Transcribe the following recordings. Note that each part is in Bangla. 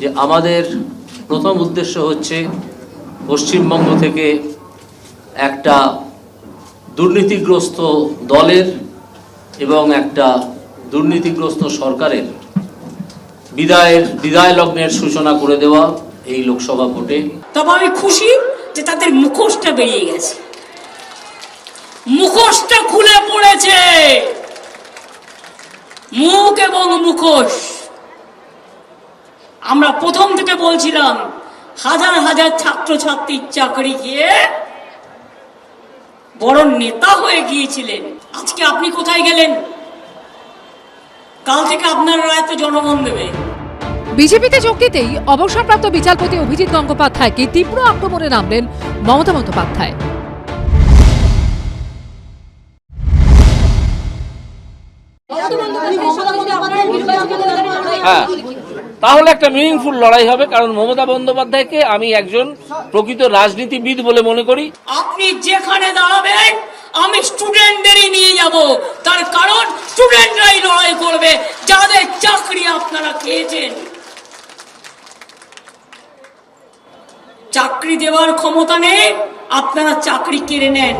যে আমাদের প্রথম উদ্দেশ্য হচ্ছে পশ্চিমবঙ্গ থেকে একটা দুর্নীতিগ্রস্ত দলের এবং একটা দুর্নীতিগ্রস্ত সরকারের বিদায়ের, বিদায় লগ্নের সূচনা করে দেওয়া এই লোকসভা ভোটে। তবে আমি খুশি যে তাদের মুখোশটা বেরিয়ে গেছে। মুখোশটা খুলে পড়েছে। মুখ এবং মুখোশ। আমরা প্রথম থেকে বলছিলাম হাজার হাজার ছাত্রছাত্রীর চাকরি গিয়ে বড় নেতা হয়ে গিয়েছিলেন। আজকে আপনি কোথায় গেলেন? কাল থেকে আপনার রায়তে জনগণ দেবে। বিজেপিতে যোগ দিতেই অবসরপ্রাপ্ত বিচারপতি অভিজিৎ গঙ্গোপাধ্যায়কে তীব্র আক্রমণে নামলেন মমতা বন্দ্যোপাধ্যায়। হ্যাঁ। তাহলে একটা মিনিংফুল লড়াই হবে কারণ মমতা বন্দ্যোপাধ্যায়কে আমি একজন প্রকৃত রাজনীতিবিদ বলে মনে করি। আপনি যেখানে দাঁড়াবেন আমি স্টুডেন্টদেরই নিয়ে যাব। তার কারণ স্টুডেন্টরাই লড়াই করবে যাদের চাকরি আপনারা খেয়েছেন। চাকরি দেওয়ার ক্ষমতা নেই আপনারা চাকরি কেড়ে নেন।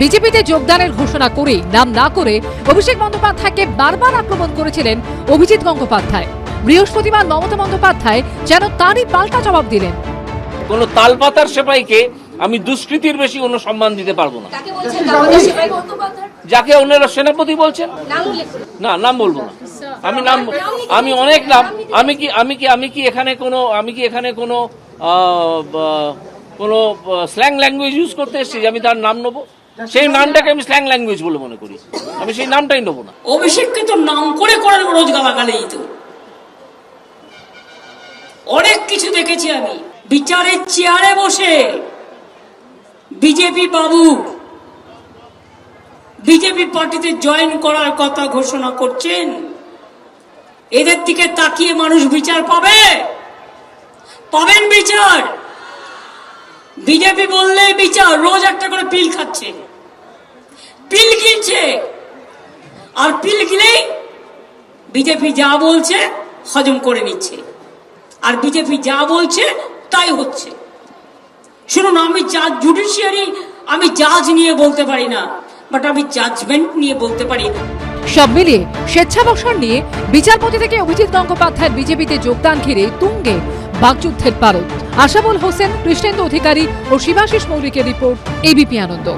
বিজেপিতে যোগদানের ঘোষণা করেই নাম না করে অভিষেক বন্দ্যোপাধ্যায়কে বারবার আক্রমণ করেছিলেন অভিজিৎ গঙ্গোপাধ্যায়। বৃহস্পতিবার মমতা বন্দ্যোপাধ্যায় যেন তারই পাল্টা জবাব দিলেন। কোনো তালপাতার সেপাইকে আমি দুষ্কৃতির বেশি কোনো সম্মান দিতে পারব না। যাকে অন্যরা সেনাপতি বলছেন? নাম উল্লেখ করুন। না নাম বলব না। আমি নাম আমি অনেক নাম আমি কি আমি কি আমি কি এখানে কোনো আমি কি এখানে কোনো কোনো স্ল্যাং ল্যাঙ্গুয়েজ ইউজ করতে এসেছি যে আমি তার নাম নেব? সেই নামটাকে আমি স্ল্যাং ল্যাঙ্গুয়েজ বলে মনে করি। আমি সেই নামটাই নেব না। অভিষেককে তো নাম করে করার রোজ গালাগালেই তো। অনেক কিছু দেখেছি আমি। বিচারের চেয়ারে বসে বিজেপি বাবু বিজেপি পার্টিতে জয়েন করার কথা ঘোষণা করছেন। এদের দিকে তাকিয়ে মানুষ বিচার পাবে? পাবেন বিচার? বিজেপি বললেই বিচার, রোজ একটা করে পিল খাচ্ছে। পিল কিনছে আর পিল গিলেই বিজেপি যা বলছে হজম করে নিচ্ছে। আর বিজেপি যা বলছে, তাই হচ্ছে। শুনুন, আমি জাজ জুডিশিয়ারি আমি জাজ নিয়ে বলতে পারি না বাট আমি জাজমেন্ট নিয়ে বলতে পারি সব মিলিয়ে স্বেচ্ছাবসর নিয়ে বিচারপতি থেকে অভিজিৎ গঙ্গোপাধ্যায়ের বিজেপিতে যোগদান ঘিরে তুঙ্গে বাকযুদ্ধের পারদ। আশাবুল হোসেন, কৃষ্ণেন্দু অধিকারী ও শিবাশিস মৌলিকের রিপোর্ট এবিপি আনন্দ।